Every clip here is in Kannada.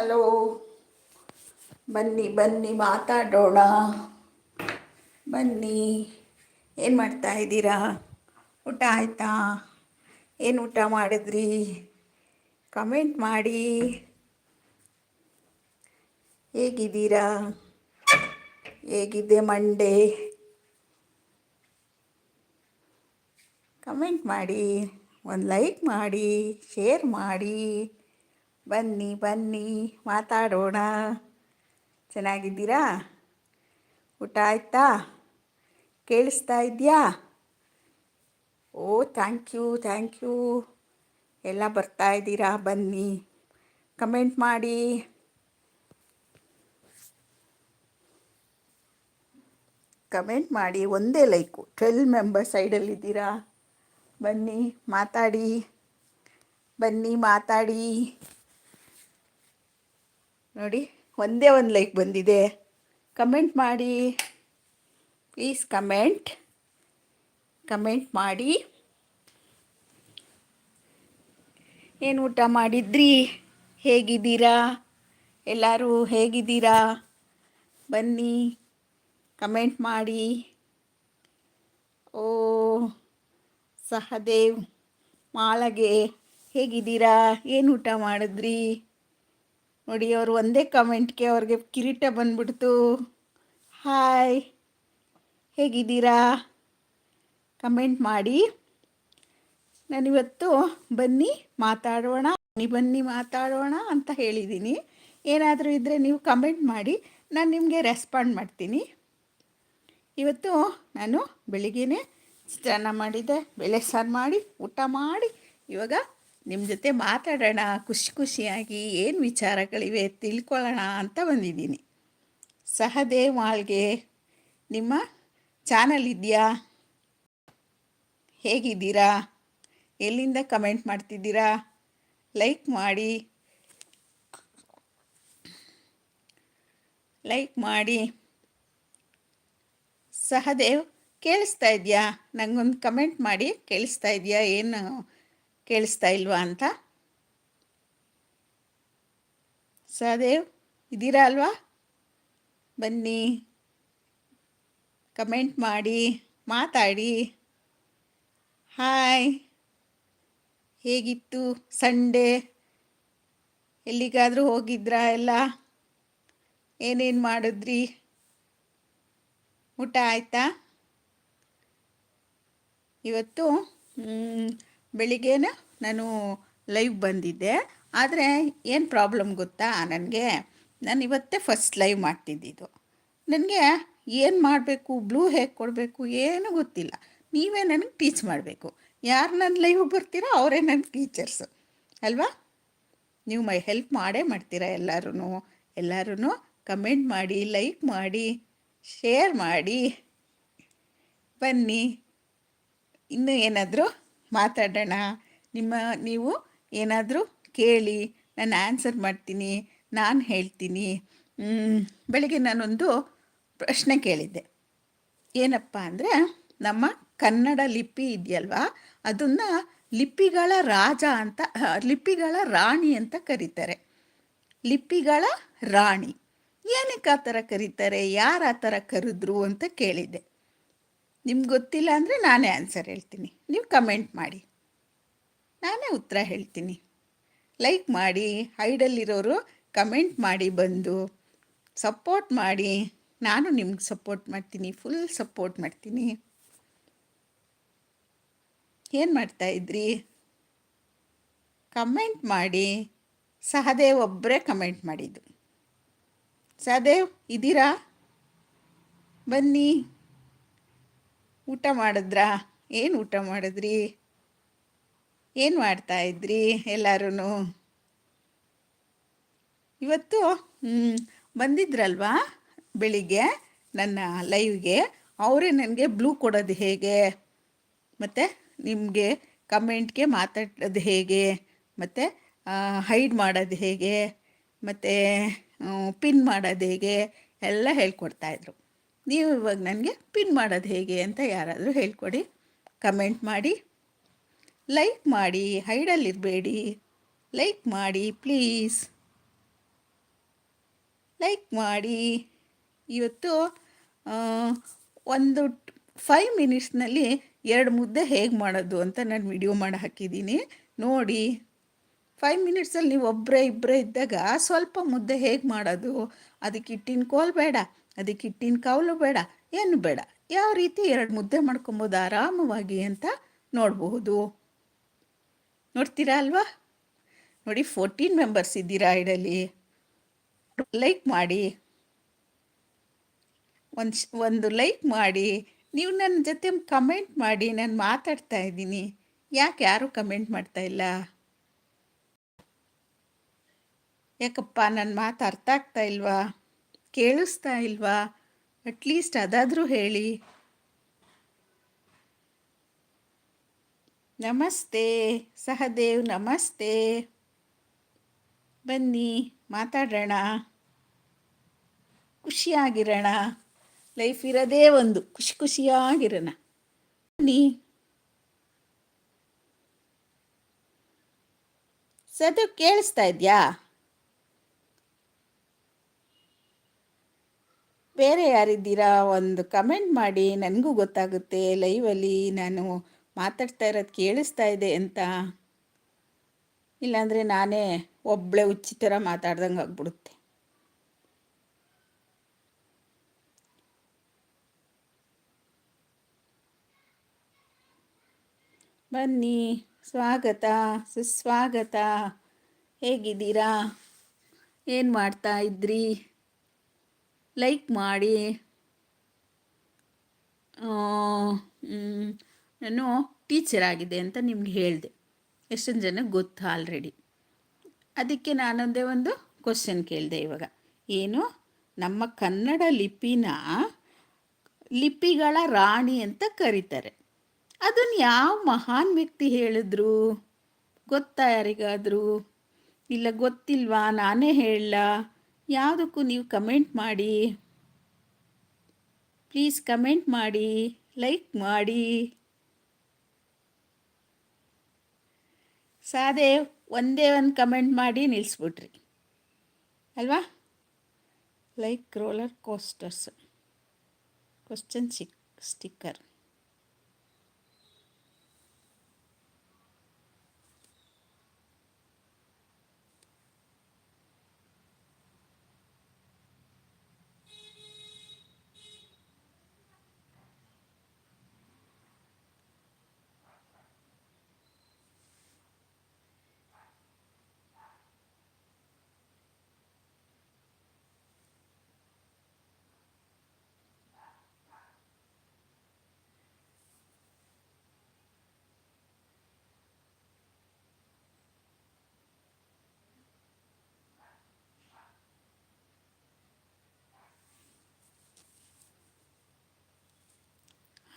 ಹಲೋ. ಬನ್ನಿ ಬನ್ನಿ, ಮಾತಾಡೋಣ. ಬನ್ನಿ. ಏನು ಮಾಡ್ತಾ ಇದ್ದೀರಾ? ಊಟ ಆಯಿತಾ? ಏನು ಊಟ ಮಾಡಿದ್ರಿ? ಕಮೆಂಟ್ ಮಾಡಿ. ಹೇಗಿದ್ದೀರಾ? ಹೇಗಿದೆ ಮಂಡೇ ಕಮೆಂಟ್ ಮಾಡಿ, ಒಂದು ಲೈಕ್ ಮಾಡಿ ಶೇರ್ ಮಾಡಿ. ಬನ್ನಿ ಬನ್ನಿ, ಮಾತಾಡೋಣ. ಚೆನ್ನಾಗಿದ್ದೀರಾ? ಊಟ ಆಯ್ತಾ? ಕೇಳಿಸ್ತಾ ಇದೆಯಾ oh thank you thank you ಎಲ್ಲ ಬರ್ತಾ ಇದ್ದೀರಾ? ಬನ್ನಿ. ಕಮೆಂಟ್ ಮಾಡಿ. ಕಮೆಂಟ್ ಮಾಡಿ. ಒಂದೇ ಲೈಕು ಟ್ವೆಲ್ ಮೆಂಬರ್ಸ್ ಸೈಡಲ್ಲಿದ್ದೀರಾ ಬನ್ನಿ, ಮಾತಾಡಿ. ಬನ್ನಿ, ಮಾತಾಡಿ. ನೋಡಿ, ಒಂದೇ ಒಂದು ಲೈಕ್ ಬಂದಿದೆ. ಕಮೆಂಟ್ ಮಾಡಿ. ಪ್ಲೀಸ್ ಕಮೆಂಟ್ ಕಮೆಂಟ್ ಮಾಡಿ. ಏನು ಊಟ ಮಾಡಿದ್ರಿ? ಹೇಗಿದ್ದೀರಾ? ಎಲ್ಲರೂ ಹೇಗಿದ್ದೀರಾ? ಬನ್ನಿ ಕಮೆಂಟ್ ಮಾಡಿ. ಓ, ಸಹದೇವ್ ಮಾಳಗೆ ಹೇಗಿದ್ದೀರಾ? ಏನು ಊಟ ಮಾಡಿದ್ರಿ? ನೋಡಿ, ಅವರು ಒಂದೇ ಕಮೆಂಟ್ಗೆ ಅವ್ರಿಗೆ ಕಿರೀಟ ಬಂದ್ಬಿಡ್ತು. ಹಾಯ್, ಹೇಗಿದ್ದೀರಾ? ಕಮೆಂಟ್ ಮಾಡಿ. ನಾನಿವತ್ತು ಬನ್ನಿ ಮಾತಾಡೋಣ, ಬನ್ನಿ ಬನ್ನಿ ಮಾತಾಡೋಣ ಅಂತ ಹೇಳಿದ್ದೀನಿ. ಏನಾದರೂ ಇದ್ದರೆ ನೀವು ಕಮೆಂಟ್ ಮಾಡಿ, ನಾನು ನಿಮಗೆ ರೆಸ್ಪಾಂಡ್ ಮಾಡ್ತೀನಿ. ಇವತ್ತು ನಾನು ಬೆಳಿಗ್ಗೆನೇ ಚಿತ್ರಾನ್ನ ಮಾಡಿದ್ದೆ, ಬೆಳೆ ಸಾರು ಮಾಡಿ, ಊಟ ಮಾಡಿ, ಇವಾಗ ನಿಮ್ಮ ಜೊತೆ ಮಾತಾಡೋಣ, ಖುಷಿ ಖುಷಿಯಾಗಿ ಏನು ವಿಚಾರಗಳಿವೆ ತಿಳ್ಕೊಳ್ಳೋಣ ಅಂತ ಬಂದಿದ್ದೀನಿ. ಸಹದೇವ್ ನಿಮ್ಮ ಚಾನಲ್ ಇದೆಯಾ? ಹೇಗಿದ್ದೀರಾ? ಎಲ್ಲಿಂದ ಕಮೆಂಟ್ ಮಾಡ್ತಿದ್ದೀರಾ? ಲೈಕ್ ಮಾಡಿ. ಲೈಕ್ ಮಾಡಿ. ಸಹದೇವ್, ಕೇಳಿಸ್ತಾ ಇದೆಯಾ? ನನಗೊಂದು ಕಮೆಂಟ್ ಮಾಡಿ, ಕೇಳಿಸ್ತಾ ಇದೆಯಾ? ಏನು ಕೇಳಿಸ್ತಾ ಇಲ್ವಾ ಅಂತ? ಸಹದೇವ್ ಇದ್ದೀರಾ ಅಲ್ವಾ? ಬನ್ನಿ. ಕಮೆಂಟ್ ಮಾಡಿ, ಮಾತಾಡಿ. ಹಾಯ್. ಹೇಗಿತ್ತು ಸಂಡೇ? ಎಲ್ಲಿಗಾದರೂ ಹೋಗಿದ್ರಾ ಎಲ್ಲ? ಏನೇನು ಮಾಡಿದ್ರಿ? ಊಟ ಆಯಿತಾ? ಇವತ್ತು? ಬೆಳಿಗ್ಗೆನ ನಾನು ಲೈವ್ ಬಂದಿದ್ದೆ. ಆದರೆ ಏನು ಪ್ರಾಬ್ಲಮ್ ಗೊತ್ತಾ? ನನಗೆ ನಾನು ಇವತ್ತೇ ಫಸ್ಟ್ ಲೈವ್ ಮಾಡ್ತಿದ್ದಿದ್ದು ನನಗೆ ಏನು ಮಾಡಬೇಕು? ಬ್ಲೂ ಹೇಗೆ ಕೊಡಬೇಕು? ಏನೂ ಗೊತ್ತಿಲ್ಲ. ನೀವೇ ನನಗೆ ಟೀಚ್ ಮಾಡಬೇಕು. ಯಾರು ನನ್ನ ಲೈವ್ ಬರ್ತೀರೋ ಅವರೇ ನನ್ನ ಟೀಚರ್ಸು ಅಲ್ವಾ? ನೀವು ಮೈ ಹೆಲ್ಪ್ ಮಾಡೇ ಮಾಡ್ತೀರಾ ಎಲ್ಲರೂ ಎಲ್ಲರೂ ಕಮೆಂಟ್ ಮಾಡಿ ಲೈಕ್ ಮಾಡಿ ಶೇರ್ ಮಾಡಿ. ಬನ್ನಿ. ಇನ್ನೂ ಏನಾದರೂ? ಮಾತಾಡೋಣ. ನಿಮ್ಮ, ನೀವು ಏನಾದರೂ ಕೇಳಿ, ನಾನು ಆನ್ಸರ್ ಮಾಡ್ತೀನಿ, ನಾನು ಹೇಳ್ತೀನಿ. ಬೆಳಗ್ಗೆ ನಾನೊಂದು ಪ್ರಶ್ನೆ ಕೇಳಿದ್ದೆ. ಏನಪ್ಪ ಅಂದರೆ, ನಮ್ಮ ಕನ್ನಡ ಲಿಪಿ ಇದೆಯಲ್ವಾ? ಅದನ್ನು ಲಿಪಿಗಳ ರಾಜ ಅಂತ, ಲಿಪಿಗಳ ರಾಣಿ ಅಂತ ಕರೀತಾರೆ. ಲಿಪಿಗಳ ರಾಣಿ. ಏನಕ್ಕೆ ಆ ಥರ ಕರೀತಾರೆ? ಯಾರು ಆ ಥರ ಕರೆದ್ರು ಅಂತ ಕೇಳಿದ್ದೆ. ನಿಮ್ಗೆ ಗೊತ್ತಿಲ್ಲ ಅಂದರೆ ನಾನೇ ಆನ್ಸರ್ ಹೇಳ್ತೀನಿ. ನೀವು ಕಮೆಂಟ್ ಮಾಡಿ. ನಾನೇ ಉತ್ತರ ಹೇಳ್ತೀನಿ. ಲೈಕ್ ಮಾಡಿ ಹೈಡಲ್ಲಿರೋರು ಕಮೆಂಟ್ ಮಾಡಿ ಬಂದು ಸಪೋರ್ಟ್ ಮಾಡಿ. ನಾನು ನಿಮ್ಗೆ ಸಪೋರ್ಟ್ ಮಾಡ್ತೀನಿ ಫುಲ್ ಸಪೋರ್ಟ್ ಮಾಡ್ತೀನಿ. ಏನು ಮಾಡ್ತಾಯಿದ್ರಿ ಕಮೆಂಟ್ ಮಾಡಿ. ಸಹದೇವ್ ಒಬ್ಬರೇ ಕಮೆಂಟ್ ಮಾಡಿದ್ದು. ಸಹದೇವ್, ಇದ್ದೀರಾ? ಬನ್ನಿ. ಊಟ ಮಾಡಿದ್ರಾ? ಏನು ಊಟ ಮಾಡಿದ್ರಿ? ಏನು ಮಾಡ್ತಾ ಇದ್ರಿ ಎಲ್ಲರೂ ಇವತ್ತು ಬಂದಿದ್ರಲ್ವಾ ಬೆಳಿಗ್ಗೆ ನನ್ನ ಲೈವ್ಗೆ? ಅವರೇ ನನಗೆ ಬ್ಲೂ ಕೊಡೋದು ಹೇಗೆ? ಮತ್ತು ನಿಮಗೆ ಕಮೆಂಟ್ಗೆ ಮಾತಾಡೋದು ಹೇಗೆ? ಮತ್ತು ಹೈಡ್ ಮಾಡೋದು ಹೇಗೆ? ಮತ್ತು ಪಿನ್ ಮಾಡೋದು ಹೇಗೆ? ಎಲ್ಲ ಹೇಳ್ಕೊಡ್ತಾಯಿದ್ರು ನೀವು ಇವಾಗ ನನಗೆ ಪಿನ್ ಮಾಡೋದು ಹೇಗೆ ಅಂತ ಯಾರಾದರೂ ಹೇಳ್ಕೊಡಿ. ಕಮೆಂಟ್ ಮಾಡಿ. ಲೈಕ್ ಮಾಡಿ ಹೈಡಲ್ಲಿರಬೇಡಿ ಲೈಕ್ ಮಾಡಿ, ಪ್ಲೀಸ್. ಲೈಕ್ ಮಾಡಿ. ಇವತ್ತು ಒಂದು ಫೈವ್ ಮಿನಿಟ್ಸ್ನಲ್ಲಿ ಎರಡು ಮುದ್ದೆ ಹೇಗೆ ಮಾಡೋದು ಅಂತ ನಾನು ವಿಡಿಯೋ ಮಾಡಿ ಹಾಕಿದ್ದೀನಿ. ನೋಡಿ, ಫೈವ್ ಮಿನಿಟ್ಸಲ್ಲಿ ನೀವು ಒಬ್ಬರೇ ಇಬ್ಬರೇ ಇದ್ದಾಗ ಸ್ವಲ್ಪ ಮುದ್ದೆ ಹೇಗೆ ಮಾಡೋದು? ಅದಕ್ಕೆ ಹಿಟ್ಟಿನ ಕೋಲ್ ಬೇಡ. ಅದಕ್ಕೆ ಹಿಟ್ಟಿನ ಕಾವಲು ಬೇಡ, ಏನು ಬೇಡ. ಯಾವ ರೀತಿ ಎರಡು ಮುದ್ದೆ ಮಾಡ್ಕೊಬೋದು ಆರಾಮವಾಗಿ ಅಂತ ನೋಡಬಹುದು. ನೋಡ್ತೀರಾ ಅಲ್ವಾ? ನೋಡಿ ಫೋರ್ಟೀನ್ ಮೆಂಬರ್ಸ್ ಇದ್ದೀರಾ ಐಡಲ್ಲಿ ಲೈಕ್ ಮಾಡಿ. ಒಂದು ಒಂದು ಲೈಕ್ ಮಾಡಿ. ನೀವು ನನ್ನ ಜೊತೆ ಕಮೆಂಟ್ ಮಾಡಿ, ನಾನು ಮಾತಾಡ್ತಾ ಇದ್ದೀನಿ. ಯಾಕೆ ಯಾರೂ ಕಮೆಂಟ್ ಮಾಡ್ತಾ ಇಲ್ಲ? ಯಾಕಪ್ಪ ನನ್ನ ಮಾತು ಅರ್ಥ ಆಗ್ತಾ ಇಲ್ವಾ? ಕೇಳಿಸ್ತಾ ಇಲ್ವಾ? ಅಟ್ಲೀಸ್ಟ್ ಅದಾದರೂ ಹೇಳಿ. ನಮಸ್ತೆ, ಸಹದೇವ್, ನಮಸ್ತೆ. ಬನ್ನಿ, ಮಾತಾಡೋಣ. ಖುಷಿಯಾಗಿರೋಣ. ಲೈಫ್ ಇರೋದೇ ಒಂದು. ಖುಷಿ ಖುಷಿಯಾಗಿರೋಣ. ಬನ್ನಿ. ಸದು ಕೇಳಿಸ್ತಾ ಇದೆಯಾ? ಬೇರೆ ಯಾರಿದ್ದೀರಾ? ಒಂದು ಕಮೆಂಟ್ ಮಾಡಿ. ನನಗೂ ಗೊತ್ತಾಗುತ್ತೆ. ಲೈವಲ್ಲಿ ನಾನು ಮಾತಾಡ್ತಾ ಇರೋದು ಕೇಳಿಸ್ತಾ ಇದೆ ಅಂತ. ಇಲ್ಲಾಂದರೆ ನಾನೇ ಒಬ್ಬಳೆ ಹುಚ್ಚಿ ಥರ ಮಾತಾಡ್ದಂಗೆ ಆಗ್ಬಿಡುತ್ತೆ. ಬನ್ನಿ. ಸ್ವಾಗತ. ಸುಸ್ವಾಗತ. ಹೇಗಿದ್ದೀರಾ? ಏನು ಮಾಡ್ತಾ ಇದ್ರಿ? ಲೈಕ್ ಮಾಡಿ. ನಾನು ಟೀಚರ್ ಆಗಿದೆ ಅಂತ ನಿಮ್ಗೆ ಹೇಳಿದೆ. ಎಷ್ಟೊಂದು ಜನಕ್ಕೆ ಗೊತ್ತು ಆಲ್ರೆಡಿ ಅದಕ್ಕೆ ನಾನೊಂದೇ ಒಂದು ಕ್ವಶನ್ ಕೇಳಿದೆ ಇವಾಗ. ಏನು? ನಮ್ಮ ಕನ್ನಡ ಲಿಪಿನ ಲಿಪಿಗಳ ರಾಣಿ ಅಂತ ಕರೀತಾರೆ. ಅದನ್ನು ಯಾವ ಮಹಾನ್ ವ್ಯಕ್ತಿ ಹೇಳಿದ್ರು? ಗೊತ್ತಾ ಯಾರಿಗಾದರೂ? ಇಲ್ಲ ಗೊತ್ತಿಲ್ವಾ? ನಾನೇ ಹೇಳಲ್ಲ ಯಾವುದಕ್ಕೂ ನೀವು ಕಮೆಂಟ್ ಮಾಡಿ. ಪ್ಲೀಸ್ ಕಮೆಂಟ್ ಮಾಡಿ ಲೈಕ್ ಮಾಡಿ. ಸಾದೆ ಒಂದೇ ಒಂದು ಕಮೆಂಟ್ ಮಾಡಿ ನಿಲ್ಲಿಸ್ಬಿಟ್ರಿ ಅಲ್ವಾ? Like roller coasters question sick sticker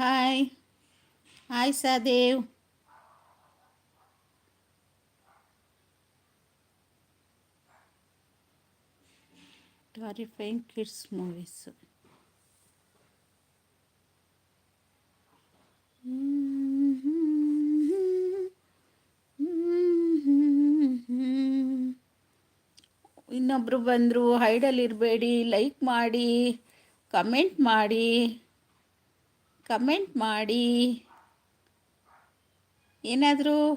hi hi Sadev terrifying kids movies ಇನ್ನೊಬ್ಬರು ಬಂದರು ಹೈಡಲ್ಲಿರಬೇಡಿ ಲೈಕ್ ಮಾಡಿ ಕಮೆಂಟ್ ಮಾಡಿ. ಕಮೆಂಟ್ ಮಾಡಿ. ಏನಾದರೂ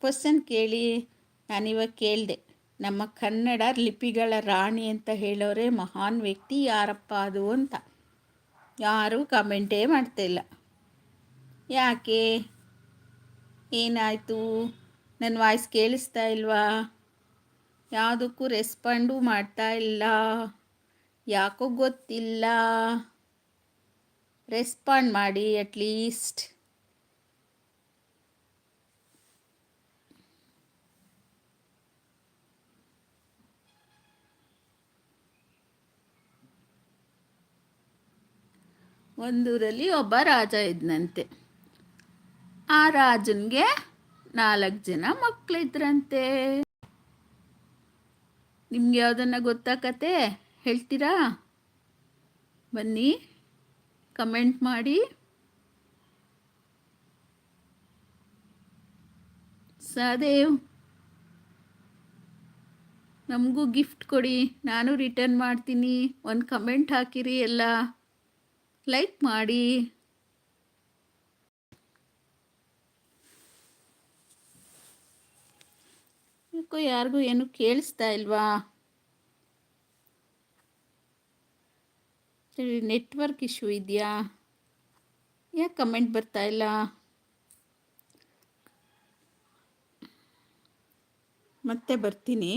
ಕ್ವಶನ್ ಕೇಳಿ ನಾನಿವಾಗ ಕೇಳಿದೆ. ನಮ್ಮ ಕನ್ನಡ ಲಿಪಿಗಳ ರಾಣಿ ಅಂತ ಹೇಳೋರೆ ಮಹಾನ್ ವ್ಯಕ್ತಿ ಯಾರಪ್ಪ ಅದು ಅಂತ. ಯಾರೂ ಕಮೆಂಟೇ ಮಾಡ್ತಿಲ್ಲ. ಯಾಕೆ? ಏನಾಯಿತು? ನನ್ನ ವಾಯ್ಸ್ ಕೇಳಿಸ್ತಾ ಇಲ್ವಾ? ಯಾವುದಕ್ಕೂ ರೆಸ್ಪಾಂಡು ಮಾಡ್ತಾ ಇಲ್ಲ. ಯಾಕೋ ಗೊತ್ತಿಲ್ಲ. ರೆಸ್ಪಾಂಡ್ ಮಾಡಿ ಅಟ್ಲೀಸ್ಟ್ ಒಂದೂರಲ್ಲಿ ಒಬ್ಬ ರಾಜ ಇದ್ನಂತೆ. ಆ ರಾಜನ್ಗೆ ನಾಲ್ಕು ಜನ ಮಕ್ಕಳಿದ್ರಂತೆ ನಿಮ್ಗೆ ಯಾವುದನ್ನ ಗೊತ್ತಾ ಕತೆ? ಹೇಳ್ತೀರಾ? ಬನ್ನಿ. ಕಮೆಂಟ್ ಮಾಡಿ. ಸಹದೇವ್, ನಮಗೂ ಗಿಫ್ಟ್ ಕೊಡಿ, ನಾನು ರಿಟರ್ನ್ ಮಾಡ್ತೀನಿ. ಒಂದು ಕಮೆಂಟ್ ಹಾಕಿರಿ ಎಲ್ಲ. ಲೈಕ್ ಮಾಡಿ. ಯಾಕೋ ಯಾರಿಗೂ ಏನು ಕೇಳಿಸ್ತಾ ಇಲ್ವಾ? ಸರಿ ನೆಟ್ವರ್ಕ್ ಇಶ್ಯೂ ಇದೆಯಾ? ಯಾಕೆ ಕಮೆಂಟ್ ಬರ್ತಾ ಇಲ್ಲ? ಮತ್ತೆ ಬರ್ತೀನಿ.